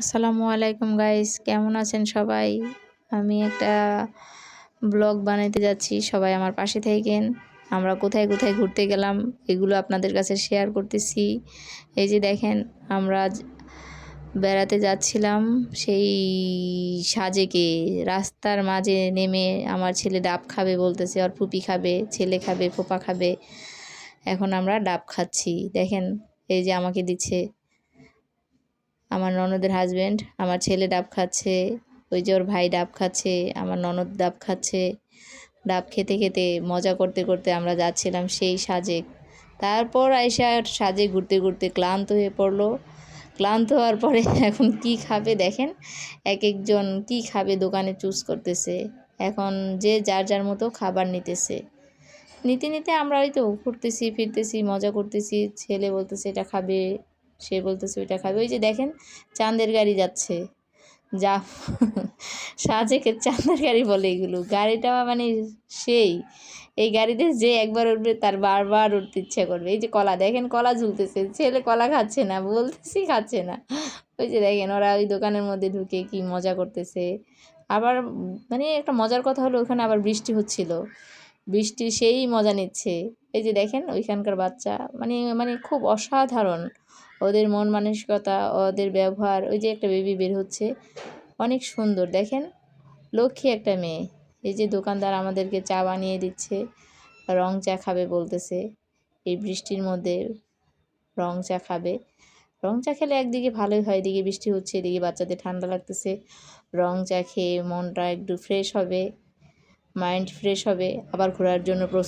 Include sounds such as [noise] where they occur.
আসসালামু আলাইকুম গাইস কেমন আছেন সবাই? আমি একটা ব্লগ বানাইতে যাচ্ছি, সবাই আমার পাশে থাকেন। আমরা কোথায় কোথায় ঘুরতে গেলাম, এগুলো আপনাদের কাছে শেয়ার করতেছি। এই যে দেখেন, আমরা বেড়াতে যাচ্ছিলাম সেই সাজেকে। রাস্তার মাঝে নেমে আমার ছেলে ডাব খাবে বলতেছে, আর ফুপি খাবে, ছেলে খাবে, ফোপা খাবে। এখন আমরা ডাব খাচ্ছি। দেখেন, এই যে আমাকে দিচ্ছে আমার ননদের হাজব্যান্ড আমার ছেলে ডাব খাচ্ছে, ওই যে ওর ভাই ডাব খাচ্ছে, আমার ননদ ডাব খাচ্ছে। ডাব খেতে খেতে মজা করতে করতে আমরা যাচ্ছিলাম সেই সাজে তারপর আইসা সাজে ঘুরতে ঘুরতে ক্লান্ত হয়ে পড়ল। ক্লান্ত হওয়ার পরে [laughs] এখন কি খাবে দেখেন? এক একজন কি খাবে দোকানে চুজ করতেছে। এখন যে যার যার মতো খাবার নিতেছে। নিতে নিতে আমরা ওই তো ঘুরতেছি, ফিরতেছি, মজা করতেছি। ছেলে বলতেছে, এটা খাবে। সে বলতেছে, ওইটা খাবে। ওই যে দেখেন, চাঁদের গাড়ি যাচ্ছে। যা সাজেকে চাঁদের গাড়ি বলে এগুলো। গাড়িটা মানে সেই। এই গাড়িতে যে একবার উঠবে, তার বারবার উঠতে ইচ্ছে করবে। এই যে কলা, দেখেন কলা ঝুলতেছে। ছেলে কলা খাচ্ছে না, বলতেছি খাচ্ছে না। ওই যে দেখেন, ওরা ওই দোকানের মধ্যে ঢুকে কি মজা করতেছে। আবার মানে একটা মজার কথা হলো, ওখানে আবার বৃষ্টি হচ্ছিল। বৃষ্টি সেই মজা নিচ্ছে। এই যে দেখেন, ওইখানকার বাচ্চা। মানে মানে খুব অসাধারণ। ওদের মন মানসিকতা, ওদের ব্যবহার, ওই যে একটা বেবি বের হচ্ছে, অনেক সুন্দর। দেখেন, লক্ষ্মী একটা মেয়ে। এই যে দোকানদার আমাদেরকে চা বানিয়ে দিচ্ছে, রং চা খাবে বলতেছে। এই বৃষ্টির মধ্যে রং চা খাবে। রং চা খেলে একদিকে ভালোই হয়, এদিকে বৃষ্টি হচ্ছে, এদিকে বাচ্চাদের ঠান্ডা লাগতেছে। রং চা খেয়ে মনটা একটু ফ্রেশ হবে মাইন্ড ফ্রেশ হবে, আবার ঘোরার জন্য প্রস্তুত